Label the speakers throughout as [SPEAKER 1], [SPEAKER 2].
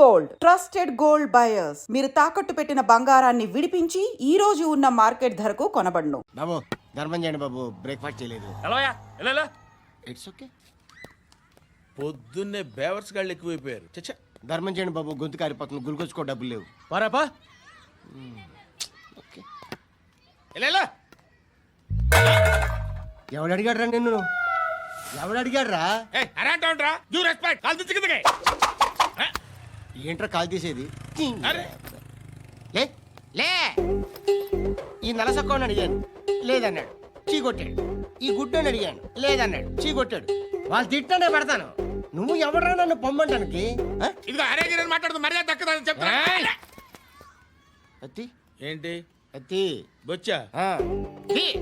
[SPEAKER 1] Gold. Trusted gold buyers. మీరు తాకట్టు పెట్టిన బంగారాన్ని విడిపించి ఈ రోజు ఉన్న మార్కెట్ ధరకు కొనబడును.
[SPEAKER 2] బాబు ధర్మం చేయండి బాబు. బ్రేక్ఫాస్ట్ చేయలేదు. ఇట్స్ ఓకే
[SPEAKER 3] పొద్దున్నే బేవర్స్ గాళ్ళు ఎక్కువైపోయారు. చచ్చా
[SPEAKER 2] ధర్మం చేయండి బాబు. గొంతు కారిపోతుంది. గురికొచ్చుకో డబ్బులు లేవు.
[SPEAKER 3] పారాపా
[SPEAKER 2] ఓకే
[SPEAKER 3] ఎలా
[SPEAKER 2] ఎవడు అడిగాడు రా నిన్ను? ఎవడు అడిగాడు రా?
[SPEAKER 3] అరేంటా యూ రెస్పెక్ట్ కాల్ తెచ్చి కిందకి.
[SPEAKER 2] ఏంట్రా కాల్ తీసేది?
[SPEAKER 3] అరే.
[SPEAKER 2] లే లే. ఈ నలసక్కని అడిగాను లేదన్నాడు. చీ కొట్టాడు. ఈ గుడ్డని అడిగాను లేదన్నాడు. చీ కొట్టాడు. వాళ్ళు తిట్టానే పెడతాను. నువ్వు ఎవడరా నన్ను పొమ్మంటానికి?
[SPEAKER 3] అరే గిరని మాట్లాడుతూ మర్యాద దక్కదని చెప్తా
[SPEAKER 2] అత్తి.
[SPEAKER 3] ఏంటి?
[SPEAKER 2] అత్తి.
[SPEAKER 3] బొచ్చా?
[SPEAKER 2] ఆ. తీ.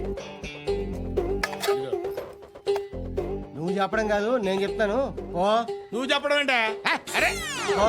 [SPEAKER 2] నువ్వు చెప్పడం కాదు నేను చెప్తాను. ఓ
[SPEAKER 3] నువ్వు చెప్పడం ఏంటే? అరే.
[SPEAKER 2] ఓ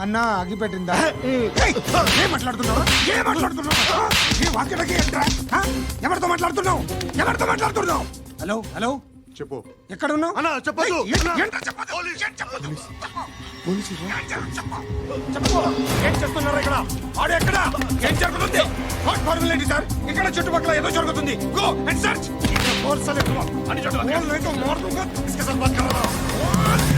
[SPEAKER 4] అన్న అగిపెట్టిందా ఏం మాట్లాడుతున్నావు? ఏం మాట్లాడుతున్నావు? ఏ వాక్యలకి ఎంట్రా ఆ? ఎవరితో మాట్లాడుతున్నావు? ఎవరితో మాట్లాడుతున్నావు? Hello hello?
[SPEAKER 5] చెప్పు.
[SPEAKER 4] ఎక్కడ ఉన్నావు
[SPEAKER 5] అన్నా, చెప్పొద్దు.
[SPEAKER 4] ఏయ్, ఏ- ఏంట్రా చెప్పొద్దు? ఏం చెప్పొద్దు? ఏం చెప్పు, చెప్పు. ఏం చేస్తున్నారు ఇక్కడ? వాడు ఎక్కడ? ఏం జరుగుతుంది? వాట్ ఫార్మల్ ఏంటి సార్? ఇక్కడ చుట్టుపక్కల ఏదో జరుగుతుంది. Go and search more select అని చెప్పు మోర్ లేదు మోర్తో బాత్
[SPEAKER 6] కర్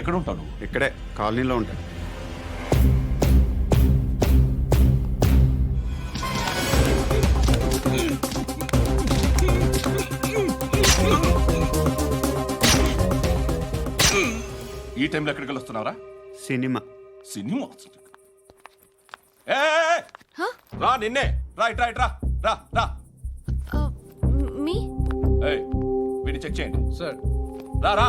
[SPEAKER 7] ఎక్కడ ఉంటావు నువ్వు
[SPEAKER 6] ఇక్కడే కాలనీలో ఉంటాయి
[SPEAKER 7] ఈ టైంలో ఎక్కడికి వస్తున్నావురా
[SPEAKER 6] సినిమా.
[SPEAKER 7] సినిమా? ఏయ్. రా నిన్నే. రా ఇట్ రా ఇట్ రా. రా రా
[SPEAKER 8] మీ?
[SPEAKER 7] ఏయ్ వీడిని చెక్ చేయండి.
[SPEAKER 9] సార్.
[SPEAKER 7] రా రా.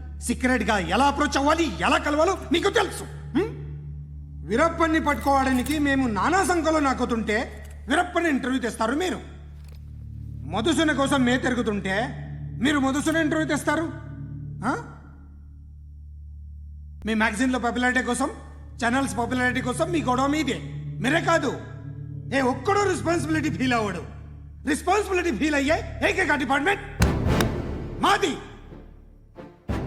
[SPEAKER 4] సీక్రెట్గా ఎలా అప్రోచ్ అవ్వాలి ఎలా కలవాలో మీకు తెలుసు. వీరప్పని వీరప్పన్ని పట్టుకోవడానికి మేము నానా సంఖ్యలో నాకుతుంటే వీరప్పని ఇంటర్వ్యూ తెస్తారు మీరు. మధుసూన కోసం మే తిరుగుతుంటే మీరు మధుసూన ఇంటర్వ్యూ తెస్తారు. మీ మ్యాగజైన్లో పాపులారిటీ కోసం ఛానల్స్ పాపులారిటీ కోసం మీ గొడవ మీదే. మీరే కాదు. ఏ ఒక్కడో రెస్పాన్సిబిలిటీ ఫీల్ అవ్వడు. రెస్పాన్సిబిలిటీ ఫీల్ అయ్యే ఏకైక డిపార్ట్మెంట్ మాది.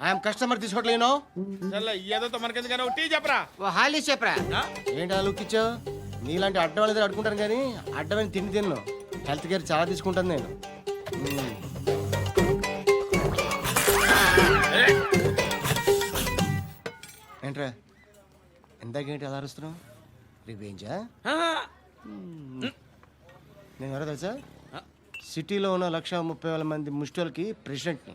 [SPEAKER 2] ఐఎమ్ కస్టమర్ తీసుకోవట్లేను
[SPEAKER 3] చల్ల ఏదో మనకెందుకైనా టీ చెప్పరా?
[SPEAKER 2] ఓ హాలీ చెప్పరా? ఏంటి ఆ లుక్ ఇచ్చావు? నీలాంటి అడ్డం వాళ్ళ దగ్గర అడుకుంటాను కానీ అడ్డమైన తిండి తిన్ను. హెల్త్ కేర్ చాలా తీసుకుంటాను నేను. ఏంట్రా? ఇందాకేంటి అలా అరుస్తున్నావు? రివేంజా నేను ఎవరో తెలుసా? సిటీలో ఉన్న లక్ష ముప్పై వేల మంది ముష్టిలకి ప్రెసిడెంట్ని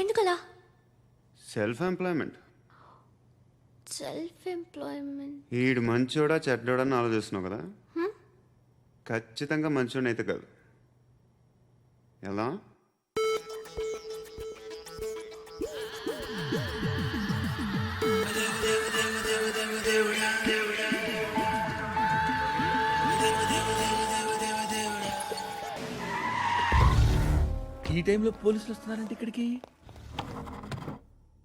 [SPEAKER 8] ఎందుకలా?
[SPEAKER 6] సెల్ఫ్ ఎంప్లాయ్మెంట్
[SPEAKER 8] సెల్ఫ్ ఎంప్లాయ్మెంట్
[SPEAKER 6] ఈడు మంచోడా చెడ్డోడా అని ఆలోచిస్తున్నావు కదా? ఖచ్చితంగా మంచోడని అయితే కాదు. ఎలా?
[SPEAKER 10] ఈ టైంలో పోలీసులు వస్తున్నారంటే ఇక్కడికి?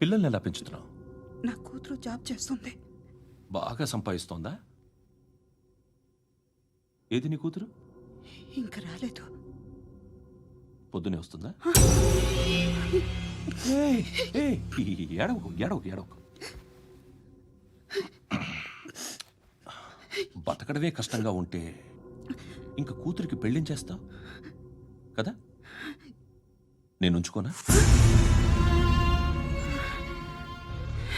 [SPEAKER 7] పిల్లల్ని ఎలా పెంచుతున్నావు?
[SPEAKER 11] నా కూతురు జాబ్ చేస్తుంది.
[SPEAKER 7] బాగా సంపాదిస్తోందా? ఏది నీ కూతురు?
[SPEAKER 11] ఇంకా రాలేదు.
[SPEAKER 7] పొద్దునే వస్తుందా? ఏయ్, ఏయ్, ఏడవకు ఏడవకు ఏడవకు. బతకడమే కష్టంగా ఉంటే ఇంక కూతురికి పెళ్ళించేస్తావు కదా? నేను ఉంచుకోనా?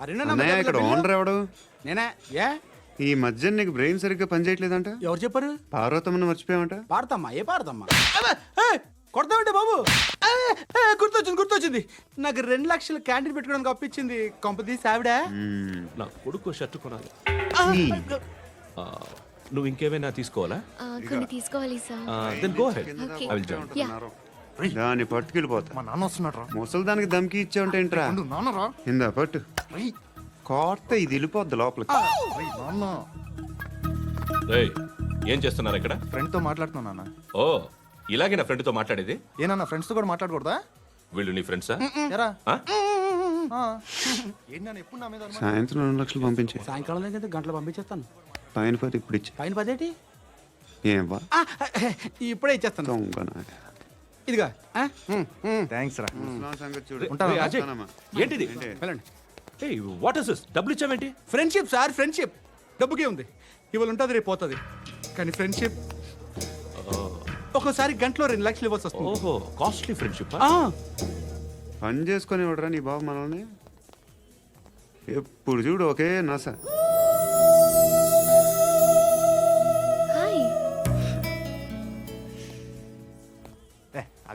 [SPEAKER 6] అన్నయ్య ఇక్కడ ఓనర్ ఎవడు?
[SPEAKER 4] నేనే. ఏ?
[SPEAKER 6] ఈ మధ్య నీకు బ్రెయిన్ సరిగ్గా పనిచేయట్లేదంట
[SPEAKER 4] ఎవరు చెప్పారు?
[SPEAKER 6] పార్వతమ్మను మర్చిపోయామంట
[SPEAKER 4] పాడతామ్మా ఏ పాడతామ్మా కొడతామంటే బాబు? ఏ, ఏ, గుర్తొచ్చింది గుర్తొచ్చింది. నాకు రెండు లక్షలు క్యాంటీన్ పెట్టుకోవడానికి అప్పించింది కొంపదీసి ఆవిడ.
[SPEAKER 10] నా కొడుకు షర్ట్ కొనాలి. నువ్వు ఇంకేమైనా తీసుకోవాలా?
[SPEAKER 8] కొన్ని తీసుకోవాలి sir.
[SPEAKER 10] Then go head
[SPEAKER 8] Okay.
[SPEAKER 10] I will join
[SPEAKER 8] yeah
[SPEAKER 6] దాన్ని పట్టుకెళ్ళిపోతా.
[SPEAKER 12] మా నాన్న వస్తున్నాడు రా.
[SPEAKER 6] ముసలి దానికి దమ్కి ఇచ్చావుంటేంట్రా
[SPEAKER 12] నాన్న రా.
[SPEAKER 6] ఇందా పట్టు. కోర్త ఇది వెళ్ళిపోద్ది లోపలికి.
[SPEAKER 12] నాన్న.
[SPEAKER 10] రేయ్, ఏం చేస్తున్నారు ఇక్కడ?
[SPEAKER 13] ఫ్రెండ్తో మాట్లాడుతున్నా నాన్న.
[SPEAKER 10] ఓ ఇలాగే నా ఫ్రెండ్తో మాట్లాడేది?
[SPEAKER 13] ఏనన్నా ఫ్రెండ్స్తో కూడా మాట్లాడకూడదా?
[SPEAKER 10] వీళ్ళు నీ ఫ్రెండ్సా
[SPEAKER 13] ఎరా.
[SPEAKER 10] ఆ?
[SPEAKER 13] ఏంటి నాన్న ఎప్పుడు నా మీద అనుమానం?
[SPEAKER 6] సాయంత్రం రెండు లక్షలు పంపించే.
[SPEAKER 4] సాయంకాలం దగ్గర గంటలు పంపించేస్తాను.
[SPEAKER 6] పైన పది ఇప్పుడు ఇచ్చే.
[SPEAKER 4] పైన పదేటి?
[SPEAKER 6] ఏం
[SPEAKER 4] ఆ, ఇప్పుడే ఇచ్చేస్తాను.
[SPEAKER 6] దొంగనా.
[SPEAKER 4] ఇదిగా.
[SPEAKER 13] థ్యాంక్స్ రా.
[SPEAKER 10] రేయ్, అజయ్. ఏంటిది?
[SPEAKER 6] ఏంటి?
[SPEAKER 4] వెళ్ళండి.
[SPEAKER 10] ఏయ్ వాట్ ఇస్ దిస్ డబ్బులు ఇచ్చావేంటి?
[SPEAKER 4] ఫ్రెండ్షిప్ సార్ ఫ్రెండ్షిప్ డబ్బుకే ఉంది. ఇవాళ ఉంటుంది రేపు పోతుంది. కానీ ఫ్రెండ్షిప్ ఒక్కోసారి గంటలో రెండు లక్షలు ఇవ్వాల్సి వస్తుంది.
[SPEAKER 10] ఓహో కాస్ట్లీ ఫ్రెండ్షిప్
[SPEAKER 4] ఆ,
[SPEAKER 6] పని చేసుకొని ఇవ్వడరా నీ బాబు మనల్ని? ఎప్పుడు చూడు ఒకే నస.
[SPEAKER 8] హాయ్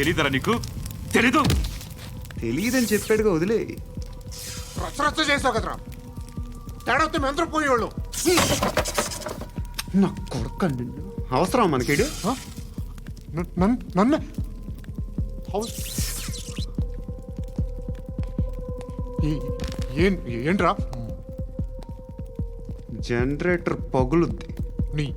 [SPEAKER 10] తెలీదరా నీకు? తెలీదు.
[SPEAKER 6] తెలియదని చెప్పాడుగా వదిలే.
[SPEAKER 12] రచ్చ రచ్చ చేసావు కదరా. తేడా మెంతరం పోయేవాళ్ళు.
[SPEAKER 6] నా కొడుకు నిన్ను. అవసరం మనకిడు?
[SPEAKER 12] నన్ను ఏంట్రా?
[SPEAKER 6] జనరేటర్ పగులుద్ది.
[SPEAKER 12] నీ